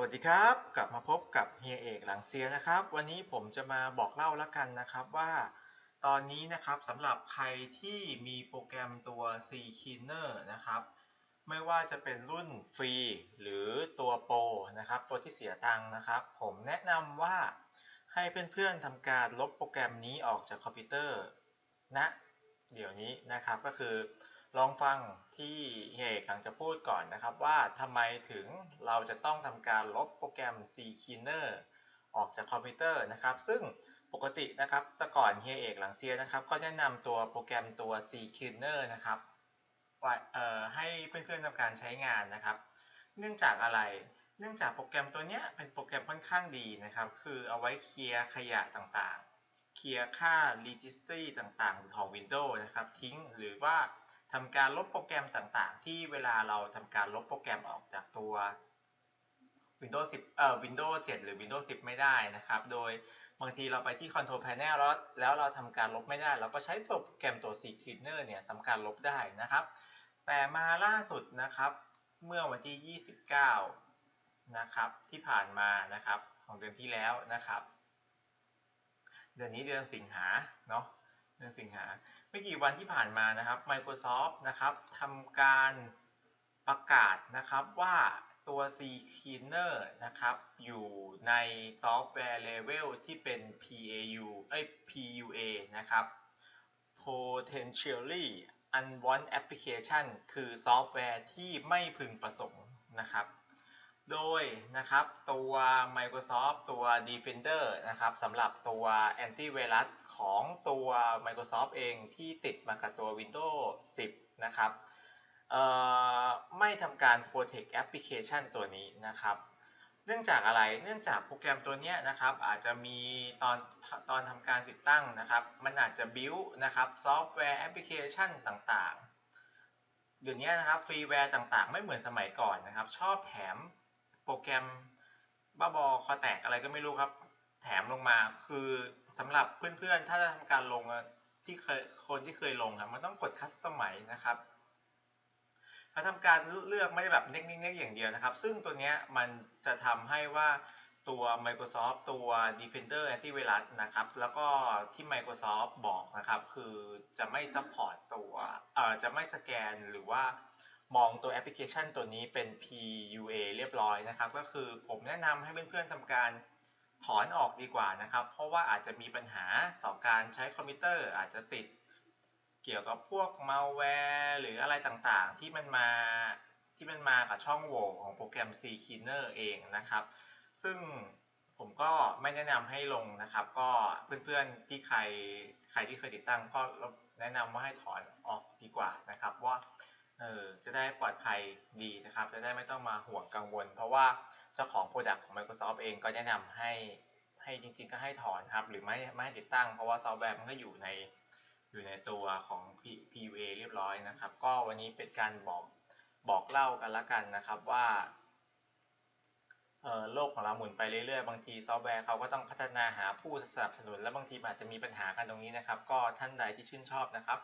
วัสดีครับ กลับมาพบกับเฮียเอกหลังเซียนะครับ วันนี้ผมจะมาบอกเล่าแล้วกันนะครับว่า ตอนนี้นะครับสำหรับใครที่มีโปรแกรมตัว C Cleaner นะครับ ไม่ว่าจะเป็นรุ่นฟรีหรือตัวโปรนะครับ ตัวที่เสียตังค์นะครับ ผมแนะนำว่าให้เพื่อนๆทำการลบโปรแกรมนี้ออกจากคอมพิวเตอร์ณเดี๋ยวนี้นะครับก็คือ ลองฟังที่เฮยเอกกำลังจะพูดก่อนนะครับว่าทำไมถึงเราจะต้องทำการลบโปรแกรม C Cleaner ออกจากคอมพิวเตอร์นะครับ ซึ่งปกตินะครับแต่ก่อนเฮียเอกหลังเซียนะครับ ก็แนะนำตัวโปรแกรมตัว C Cleaner นะครับไว้เอ่อให้เพื่อนๆทำการใช้งานนะครับ เนื่องจากอะไร เนื่องจากโปรแกรมตัวนี้เป็นโปรแกรมค่อนข้างดีนะครับ คือเอาไว้เคลียร์ขยะต่างๆ เคลียร์ค่า registry ต่างๆ ของ Windows นะครับ ทิ้งหรือว่า ทำการลบโปรแกรมต่างๆ ที่เวลาเราทำการลบโปรแกรมออกจากตัว Windows 10 เอ่อ Windows 7 หรือ Windows 10 ไม่ได้นะครับ โดยบางทีเราไปที่ Control Panel แล้วแล้วเราทำการลบไม่ได้ เราก็ใช้ตัวโปรแกรมตัว C Cleaner เนี่ยทำการลบได้นะครับ แต่มาล่าสุดนะครับ เมื่อวันที่ 29 นะครับ ที่ผ่านมานะครับ ของเดือนที่แล้วนะครับ เดือนนี้เดือนสิงหาเนาะ เดือนสิงหาไม่กี่วันที่ผ่านมานะครับ Microsoft นะครับทำการประกาศนะครับว่าตัว C Cleaner นะครับ อยู่ในซอฟต์แวร์เลเวลที่เป็น PAU เอ้ย PUA นะครับ Potentially Unwanted Application คือซอฟต์แวร์ที่ไม่พึงประสงค์นะครับ โดยนะครับตัว Microsoft ตัว Defender นะครับสำหรับตัว Antivirus ของตัว Microsoft เองที่ติดมากับตัว Windows 10 นะครับไม่ทำการ Protect Application ตัวนี้นะครับเนื่องจากอะไร เนื่องจากโปรแกรมตัวนี้นะครับอาจจะมีตอนตอนทำการติดตั้งนะครับ มันอาจจะ build นะครับซอฟต์แวร์แอปพลิเคชันต่างๆ เดี๋ยวนี้นะครับฟรีแวร์ต่างๆ ไม่เหมือนสมัยก่อนนะครับ ชอบแถม โปรแกรมบ้าบอคอแตกอะไรก็ไม่รู้ครับ แถมลงมาคือสำหรับเพื่อนๆ ถ้าจะทำการลงที่เคยคนที่เคยลงครับมันต้องกดคัสตอมไมนะครับเขาทำการเลือกไม่ได้แบบเน็กๆอย่างเดียวนะครับ ซึ่งตัวเนี้ยมันจะทำให้ว่าตัว Microsoft ตัว Defender Antivirus นะครับ แล้วก็ที่ Microsoft บอกนะครับ คือจะไม่ซัพพอร์ตตัวเอ่อจะไม่สแกนหรือว่า มองตัวแอปพลิเคชันตัวนี้เป็น PUA เรียบร้อยนะครับ ก็คือผมแนะนำให้เพื่อนๆทำการถอนออกดีกว่านะครับ เพราะว่าอาจจะมีปัญหาต่อการใช้คอมพิวเตอร์อาจจะติดเกี่ยวกับพวกมัลแวร์หรืออะไรต่างๆ ที่มันมาที่มันมากับช่องโหว่ของโปรแกรม C Cleaner เองนะครับ ซึ่งผมก็ไม่แนะนำให้ลงนะครับ ก็เพื่อนๆที่ใครใครที่เคยติดตั้งก็แนะนำว่าให้ถอนออกดีกว่านะครับว่า เออจะได้ปลอดภัยดีนะครับ จะได้ไม่ต้องมาห่วงกังวล เพราะว่าเจ้าของโปรดักต์ของ Microsoft เองก็แนะนำให้ให้จริงๆ ก็ให้ถอนครับ หรือไม่ไม่ให้ติดตั้ง เพราะว่าซอฟต์แวร์มันก็อยู่ในอยู่ในตัวของ PUA เรียบร้อยนะครับ ก็วันนี้เป็นการบอกบอกเล่ากันละกันนะครับว่าเอ่อโลกของเราหมุนไปเรื่อยๆ บางทีซอฟต์แวร์เขาก็ต้องพัฒนาหาผู้สนับสนุน และบางทีอาจจะมีปัญหากันตรงนี้นะครับ ก็ท่านใดที่ชื่นชอบนะครับ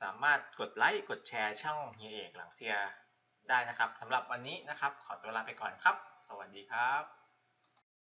สามารถกดไลค์กดแชร์ช่องเฮียเอกหลังเซียได้นะครับสำหรับวันนี้นะครับ ขอตัวลาไปก่อนครับ สวัสดีครับ